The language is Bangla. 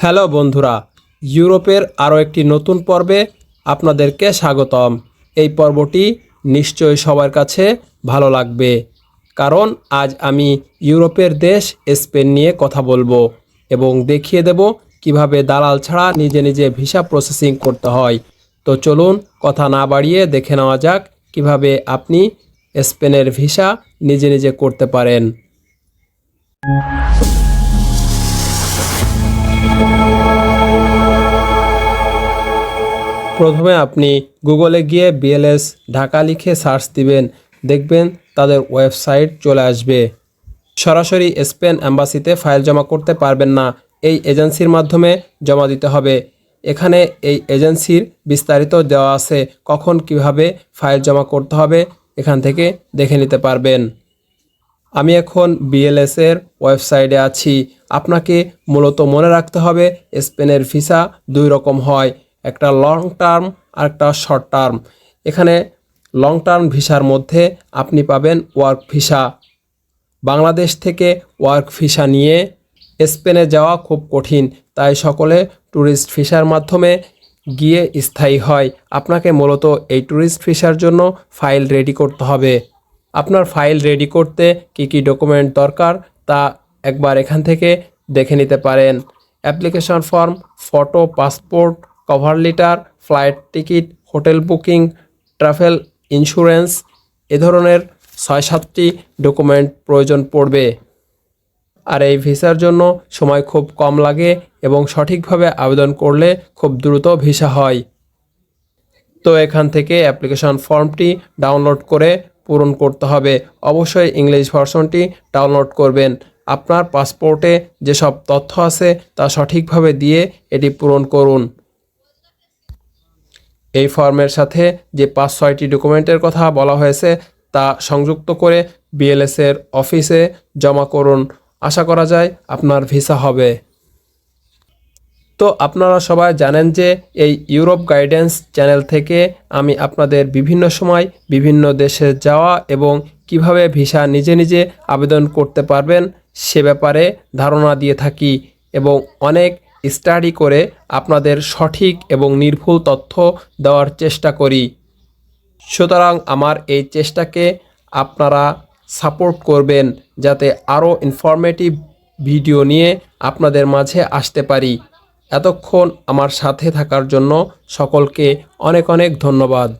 হ্যালো বন্ধুরা, ইউরোপের আরও একটি নতুন পর্বে আপনাদেরকে স্বাগতম। এই পর্বটি নিশ্চয়ই সবার কাছে ভালো লাগবে, কারণ আজ আমি ইউরোপের দেশ স্পেন নিয়ে কথা বলব এবং দেখিয়ে দেব কীভাবে দালাল ছাড়া নিজে নিজে ভিসা প্রসেসিং করতে হয়। তো চলুন কথা না বাড়িয়ে দেখে নেওয়া যাক কীভাবে আপনি স্পেনের ভিসা নিজে নিজে করতে পারেন। প্রথমে আপনি গুগলে গিয়ে বিএলএস ঢাকা লিখে সার্চ দিবেন, দেখবেন তাদের ওয়েবসাইট চলে আসবে। সরাসরি স্পেন অ্যাম্বাসিতে ফাইল জমা করতে পারবেন না, এই এজেন্সির মাধ্যমে জমা দিতে হবে। এখানে এই এজেন্সির বিস্তারিত দেওয়া আছে, কখন কীভাবে ফাইল জমা করতে হবে, এখান থেকে দেখে নিতে পারবেন। আমি এখন বিএলএস এর ওয়েবসাইটে আছি। আপনাকে মূলত মনে রাখতে হবে, স্পেনের ভিসা দুই রকম হয়, একটা লং টার্ম আর একটা শর্ট টার্ম এখানে লং টার্ম ভিসার মধ্যে আপনি পাবেন ওয়ার্ক ভিসা বাংলাদেশ থেকে ওয়ার্ক ভিসা নিয়ে স্পেনে যাওয়া খুব কঠিন, তাই সকলে ট্যুরিস্ট ভিসার মাধ্যমে গিয়ে স্থায়ী হয়। আপনাকে মূলত এই ট্যুরিস্ট ভিসার জন্য ফাইল রেডি করতে হবে। আপনার ফাইল রেডি করতে কি কি ডকুমেন্ট দরকার তা একবার এখান থেকে দেখে নিতে পারেন। Application form photo passport cover letter flight ticket hotel booking travel insurance এ ধরনের ছয় সাতটি ডকুমেন্ট প্রয়োজন পড়বে। আর এই ভিসার জন্য সময় খুব কম লাগে এবং সঠিকভাবে আবেদন করলে খুব দ্রুত ভিসা হয়। তো এখান থেকে অ্যাপ্লিকেশন ফর্মটি ডাউনলোড করে পূরণ করতে হবে। অবশ্যই ইংলিশ ভার্সনটি ডাউনলোড করবেন। আপনার পাসপোর্টে যেসব তথ্য আছে তা সঠিকভাবে দিয়ে এটি পূরণ করুন। এই ফর্মের সাথে যে পাঁচ ছয়টি ডকুমেন্টের কথা বলা হয়েছে তা সংযুক্ত করে বিএলএসের অফিসে জমা করুন। আশা করা যায় আপনার ভিসা হবে। তো আপনারা সবাই জানেন যে এই ইউরোপ গাইডেন্স চ্যানেল থেকে আমি আপনাদের বিভিন্ন সময় বিভিন্ন দেশে যাওয়া এবং কীভাবে ভিসা নিজে নিজে আবেদন করতে পারবেন সে ব্যাপারে ধারণা দিয়ে থাকি এবং অনেক স্টাডি করে আপনাদের সঠিক এবং নির্ভুল তথ্য দেওয়ার চেষ্টা করি। সুতরাং আমার এই চেষ্টাকে আপনারা সাপোর্ট করবেন যাতে আরও ইনফরমেটিভ ভিডিও নিয়ে আপনাদের মাঝে আসতে পারি। এতক্ষণ আমার সাথে থাকার জন্য সকলকে অনেক অনেক ধন্যবাদ।